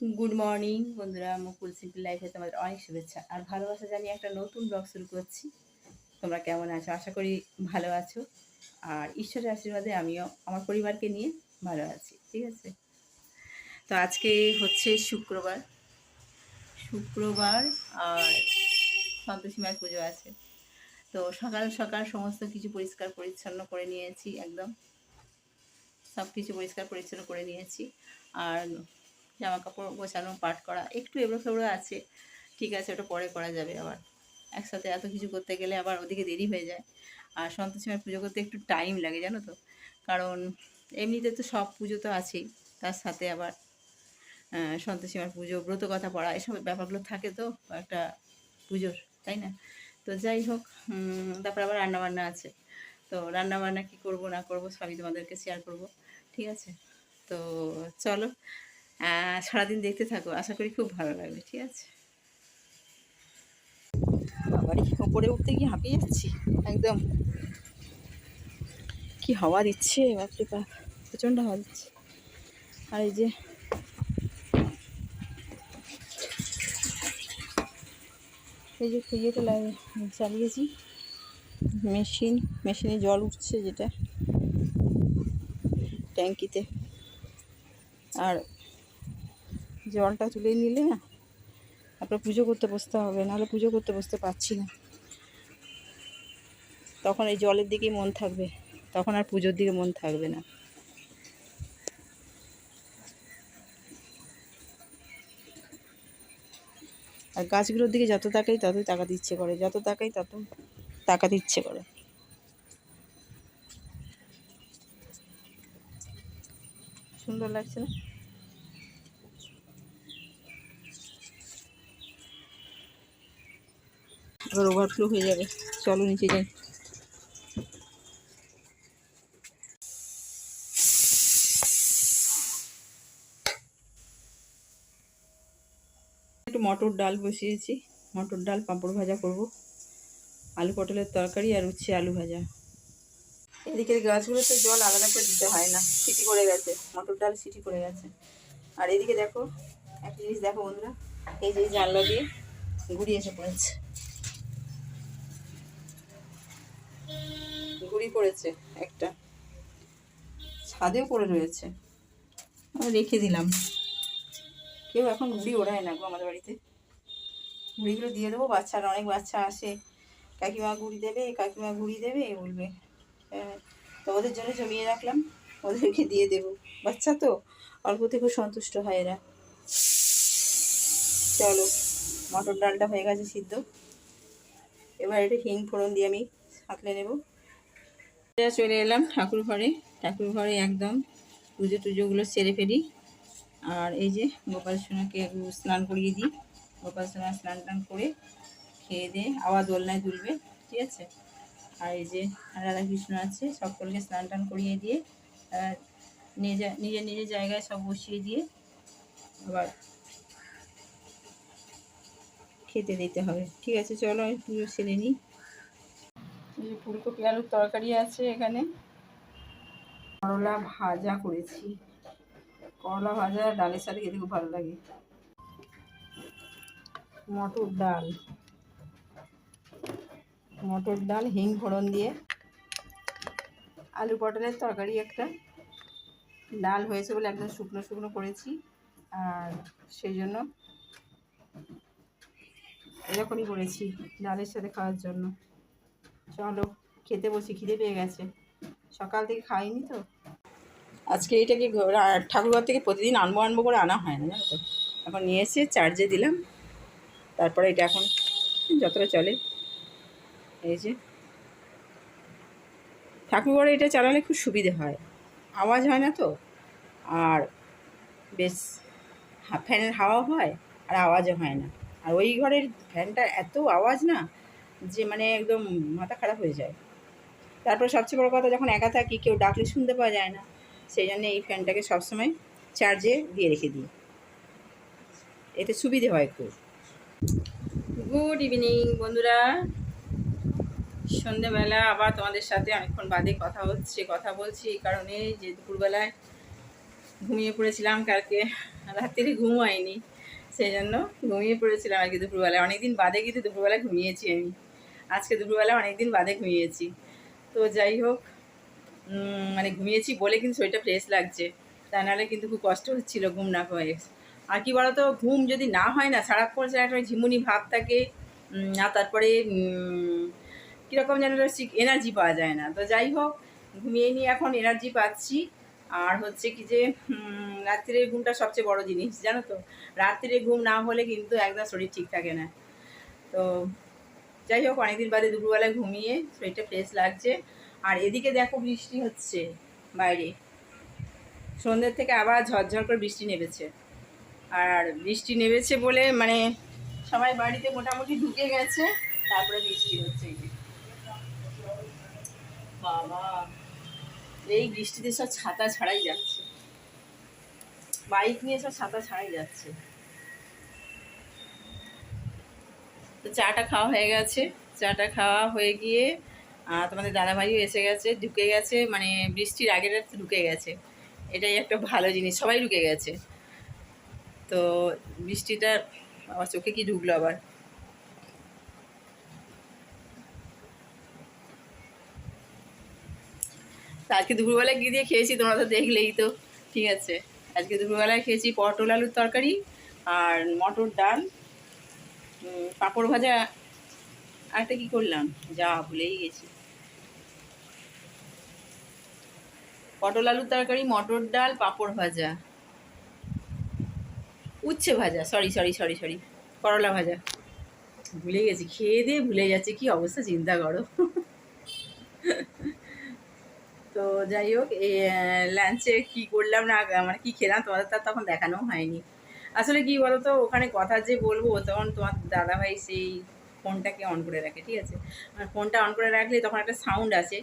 Good morning বন্ধুরা মুকুল simple লাইফে তোমাদের অনেক শুভেচ্ছা আর ভালোবাসা জানিয়ে একটা নতুন ব্লগ শুরু করছি। তোমরা কেমন আছো? আশা করি ভালো আছো। আর ঈশ্বরের আশীর্বাদে আমিও আমার পরিবারকে নিয়ে ভালো আছি, ঠিক আছে? তো আজকে হচ্ছে শুক্রবার। শুক্রবার আর সন্তোষী মায়ের পুজো আছে। তো সকাল সকাল সমস্ত কিছু পরিষ্কার পরিচ্ছন্ন করে নিয়েছি, একদম। সব কিছু পরিষ্কার পরিচ্ছন্ন করে নিয়েছি। আর জামা কাপড় গোছানো, পাট করা, একটু এবড়ো খেবড়ো আছে, ঠিক আছে, ওটা পরে করা যাবে আবার। একসাথে এত কিছু করতে গেলে আবার ওদিকে দেরি হয়ে যায়। আর সন্তোষীমার পুজো করতে একটু টাইম লাগে, জানো তো? কারণ এমনিতে তো সব পুজো তো আছেই, তার সাথে আবার সন্তোষীমার পুজো, ব্রত কথা পড়া, এসব ব্যাপারগুলো থাকে তো একটা পুজোর, তাই না? তো যাই হোক তারপর আবার রান্নাবান্না আছে। তো রান্নাবান্না কী করব না করব সবই তোমাদেরকে শেয়ার করব, ঠিক আছে? তো চলো সারাদিন দেখতে থাকো। আশা করি খুব ভালো লাগবে, ঠিক আছে? বাড়ি ওপরে উঠতে গিয়ে হাঁপিয়ে যাচ্ছি, একদম। কি হাওয়া দিচ্ছে, বাপরে বাপ, প্রচণ্ড হাওয়া দিচ্ছে। আর এই যে এই যে ইয়েটা চালিয়েছি। মেশিন, মেশিনে জল উঠছে যেটা। ট্যাঙ্কিতে। আর জলটা তুলে নিলে না, তারপরে পুজো করতে বসতে হবে, নাহলে পুজো করতে বসতে পারছি না। তখন এই জলের দিকেই মন থাকবে, তখন আর পুজোর দিকে মন থাকবে না। আর গাছগুলোর দিকে যত তাকাই ততই তাকাতে ইচ্ছে করে, যত তাকাই তত তাকাতে ইচ্ছে করে। সুন্দর লাগছে না? এবার ওভারফ্লো হয়ে যাবে। চলো নিচে যাই। একটু মটর ডাল বসিয়েছি। মটর ডাল, পাঁপড় ভাজা করব। আলু পটলের তরকারি আর হচ্ছে আলু ভাজা। এদিকে গাছগুলোতে জল আলাদা করে দিতে হয় না। সিটি করে গেছে। মটর ডাল সিটি করে গেছে। আর এদিকে দেখো একটা জিনিস দেখো বন্ধুরা, এই যে জানলা দিয়ে ঘুরি এসে পড়েছে। ঘুড়ি পড়েছে একটা। ছাদেও পড়ে রয়েছে। রেখে দিলাম। কেউ এখন ঘুড়ি ওড়ায় না গো আমাদের বাড়িতে। ঘুড়িগুলো দিয়ে দেবো, বাচ্চারা অনেক বাচ্চা আসে। কাকিমা ঘুড়ি দেবে, কাকিমা ঘুড়ি দেবে বলবে। তো ওদের জন্য জমিয়ে রাখলাম, ওদেরকে দিয়ে দেবো। বাচ্চা তো, অল্পতে খুব সন্তুষ্ট হয় এরা। চলো মটর ডালটা হয়ে গেছে সিদ্ধ। এবার এটা হিং ফোড়ন দিয়ে আমি সাঁতলে নেব। চলে এলাম ঠাকুর ঘরে। ঠাকুর ঘরে একদম পুজো টুজোগুলো সেরে ফেলি। আর এই যে গোপাল সোনাকে স্নান করিয়ে দিই। গোপাল সোনা স্নান টান করে খেয়ে দিয়ে আবার দোলনায় তুলবে, ঠিক আছে? আর এই যে রাধাকৃষ্ণ আছে, সকলকে স্নান টান করিয়ে দিয়ে নিজে নিজের নিজের জায়গায় সব বসিয়ে দিয়ে আবার খেতে দিতে হবে, ঠিক আছে? চলো আমি পুজো সেরে নিই। যে ফুলকপি আলুর তরকারি আছে এখানে। করলা ভাজা করেছি। করলা ভাজা ডালের সাথে খেতে খুব ভালো লাগে। মটর ডাল। মটর ডাল, হিং ফোড়ন দিয়ে। আলু পটলের তরকারি একটা। ডাল হয়েছে বলে একদম শুকনো শুকনো করেছি। আর সেই জন্য এরকমই করেছি ডালের সাথে খাওয়ার জন্য। চলো, খেতে বসি খিদে পেয়ে গেছে। সকাল থেকে খাইনি তো। আজকে এটাকে ঠাকুরঘর থেকে প্রতিদিন আনব আনব করে আনা হয় না জানো তো? এখন নিয়ে এসে চার্জে দিলাম। তারপরে এটা এখন যতটা চলে। এই যে। ঠাকুরঘরে এটা চালালে খুব সুবিধে হয়। আওয়াজ হয় না তো? আর বেশ ফ্যানের হাওয়া হয় আর আওয়াজও হয় না। আর ওই ঘরের ফ্যানটা এত আওয়াজ না যে মানে একদম মাথা খারাপ হয়ে যায়। তারপর সবচেয়ে বড়ো কথা, যখন একা থাকি, কেউ ডাকলে শুনতে পাওয়া যায় না। সেই জন্য এই ফ্যানটাকে সবসময় চার্জে দিয়ে রেখে দিই। এতে সুবিধে হয় খুব। গুড ইভিনিং বন্ধুরা। সন্ধেবেলা আবার তোমাদের সাথে অনেকক্ষণ বাদে কথা হচ্ছে, কথা বলছি এই কারণে যে দুপুরবেলায় ঘুমিয়ে পড়েছিলাম, কালকে রাত্রিরে ঘুম হয়নি। সেই জন্য ঘুমিয়ে পড়েছিলাম আর কি দুপুরবেলায়। অনেকদিন বাদে কিন্তু দুপুরবেলায় ঘুমিয়েছি আমি। আজকে দুপুরবেলা অনেকদিন বাদে ঘুমিয়েছি। তো যাই হোক মানে ঘুমিয়েছি বলে কিন্তু শরীরটা ফ্রেশ লাগছে। তা নাহলে কিন্তু খুব কষ্ট হচ্ছিল ঘুম না হয়ে। আর কি বলতো ঘুম যদি না হয় না সারাক্ষণ একটা ঝিমুনি ভাব থাকে আর তারপরে কীরকম যেন এনার্জি পাওয়া যায় না। তো যাই হোক ঘুমিয়ে নিয়ে এখন এনার্জি পাচ্ছি। আর হচ্ছে কি যে উম, রাত্রিরের ঘুমটা সবচেয়ে বড় জিনিস জানো তো? রাত্রিরে ঘুম না হলে কিন্তু একদম শরীর ঠিক থাকে না। তো যাই হোক, অনেকদিন বাদে দুপুরবেলায় ঘুমিয়ে শরীরটা ফ্রেশ লাগছে। আর এদিকে দেখো বৃষ্টি হচ্ছে বাইরে। সন্ধ্যের থেকে আবার ঝরঝর করে বৃষ্টি নেমেছে। আর বৃষ্টি নেমেছে বলে মানে সবাই বাড়িতে মোটামুটি ঢুকে গেছে, তারপরে বৃষ্টি হচ্ছে বাবা, এই বৃষ্টিতে সব ছাতা ছাড়াই যাচ্ছে। বাইক নিয়ে সব ছাতা ছাড়াই যাচ্ছে। তো চাটা খাওয়া হয়ে গেছে। চাটা খাওয়া হয়ে গিয়ে তোমাদের দাদাভাইও এসে গেছে, ঢুকে গেছে মানে বৃষ্টির আগের রাত ঢুকে গেছে। এটাই একটা ভালো জিনিস, সবাই ঢুকে গেছে। তো বৃষ্টিটা আমার চোখে কি ঢুকলো আবার? আজকে দুপুরবেলায় গিয়ে দিয়ে খেয়েছি তোমরা তো দেখলেই তো, ঠিক আছে। আজকে দুপুরবেলায় খেয়েছি পটল আলুর তরকারি আর মটর ডাল। পাঁপড় ভাজা আরেকটা কী করলাম? যা ভুলেই গেছি। পটল আলুর তরকারি, মটর ডাল, পাঁপড় ভাজা। উচ্ছে ভাজা সরি সরি সরি সরি করলা ভাজা। ভুলে গেছি, খেয়ে দিয়ে ভুলে যাচ্ছে, কি অবস্থা, চিন্তা করো। তো যাই হোক লাঞ্চে কি করলাম না মানে কি খেলাম তোমাদের তার তখন দেখানো হয়নি। আসলে কি বলো তো ওখানে কথা যে বলব, তখন তোমার দাদাভাই সেই ফোনটাকে অন করে রাখে, ঠিক আছে? ফোনটা অন করে রাখলে তখন একটা সাউন্ড আসে।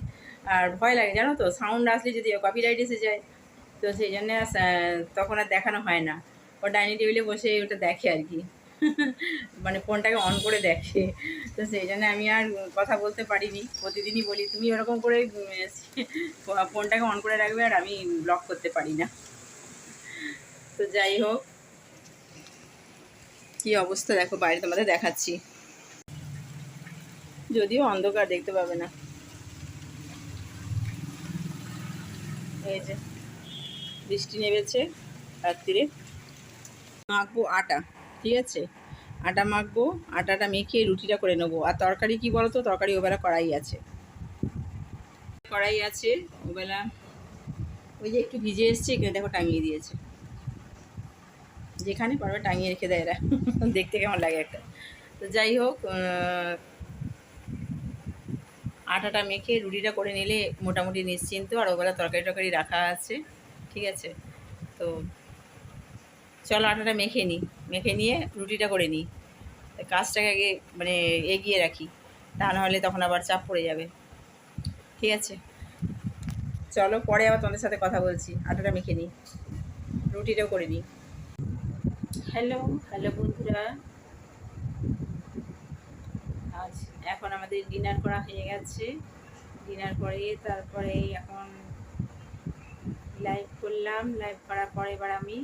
আর ভয় লাগে, জানো তো? সাউন্ড আসলে যদি কপিরাইট এসে যায়, তো সেই জন্য তখন আর দেখানো হয় না। ও ডাইনিং টেবিলে বসে ওটা দেখে আর কি। মানে ফোনটাকে অন করে দেখে। তো সেই জন্য আমি আর কথা বলতে পারিনি, প্রতিদিনই বলি, তুমি ওরকম করে ফোনটাকে অন করে রাখবে আর আমি ব্লক করতে পারি না। তো যাই হোক কি অবস্থা দেখো, বাইরে তোমাদের দেখাচ্ছি। যদিও অন্ধকার, দেখতে পাবে না। এই যে, বৃষ্টি নেমেছে রাত্রিরে। মাখবো আটা, ঠিক আছে? আটা মাখবো, আটাটা মেখে রুটিটা করে নেব। আর তরকারি কি বলো তো তরকারি ওবেলা কড়াই আছে। কড়াই আছে, ওবেলা ওই যে একটু ভিজে এসছে, এখানে দেখো টাঙিয়ে দিয়েছে। যেখানে পারবে টাঙিয়ে রেখে দেয় এরা। দেখতে কেমন লাগে একটা। তো যাই হোক আটাটা মেখে রুটিটা করে নিলে মোটামুটি নিশ্চিন্ত। আর ওবেলা তরকারি টরকারি রাখা আছে, ঠিক আছে? তো চলো আটাটা মেখে নিই। মেখে নিয়ে রুটিটা করে নিই। কাজটাকে আগে মানে এগিয়ে রাখি। তা নাহলে তখন আবার চাপ পড়ে যাবে। ঠিক আছে? চলো পরে আবার তোমাদের সাথে কথা বলছি। আটাটা মেখে নিই। রুটিটাও করে নিই। হ্যালো হ্যালো বন্ধুরা। আজ এখন আমাদের ডিনার করা হয়ে গেছে। ডিনার করে তারপরে এখন লাইভ করলাম। লাইভ করার পরে এবার আমি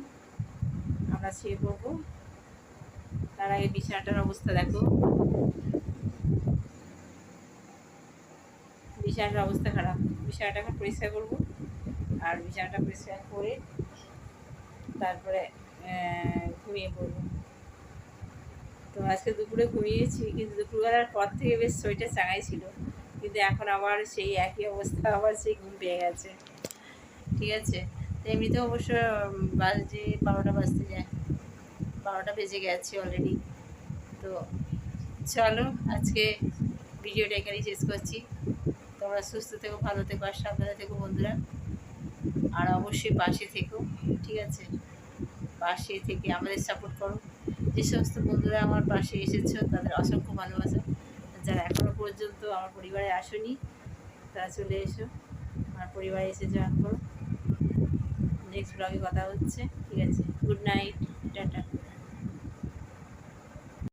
আমরা শুয়ে পড়ব। তার আগে বিছানাটার অবস্থা দেখো। বিছানাটার অবস্থা খারাপ। বিছানাটা এখন পরিষ্কার করব। আর বিছানাটা পরিষ্কার করে তারপরে ঘুমিয়ে পড়ব। তো আজকে দুপুরে ঘুমিয়েছি, কিন্তু দুপুরবেলার পর থেকে বেশ শরীরটা চাঙাই ছিল। কিন্তু এখন আবার সেই একই অবস্থা আবার সেই ঘুম পেয়ে গেছে। ঠিক আছে? তো এমনিতেও অবশ্য বাজে বারোটা বাজতে যায়। বারোটা বেজে গেছে অলরেডি তো চলো, আজকে ভিডিওটা এখানেই শেষ করছি। তোমরা সুস্থ থেকো, ভালো থেকো, আর সাবধানে থেকো বন্ধুরা। আর অবশ্যই পাশে থেকো, ঠিক আছে? পাশে থেকে আমাদের সাপোর্ট করো। যে সমস্ত বন্ধুরা আমার পাশে এসেছ, তাদের অসংখ্য ভালোবাসা। যারা এখনও পর্যন্ত আমার পরিবারে আসনি, তারা চলে এসো। আমার পরিবারে এসে জয়েন করো। নেক্সট ব্লগে কথা হচ্ছে। ঠিক আছে। Good night tata.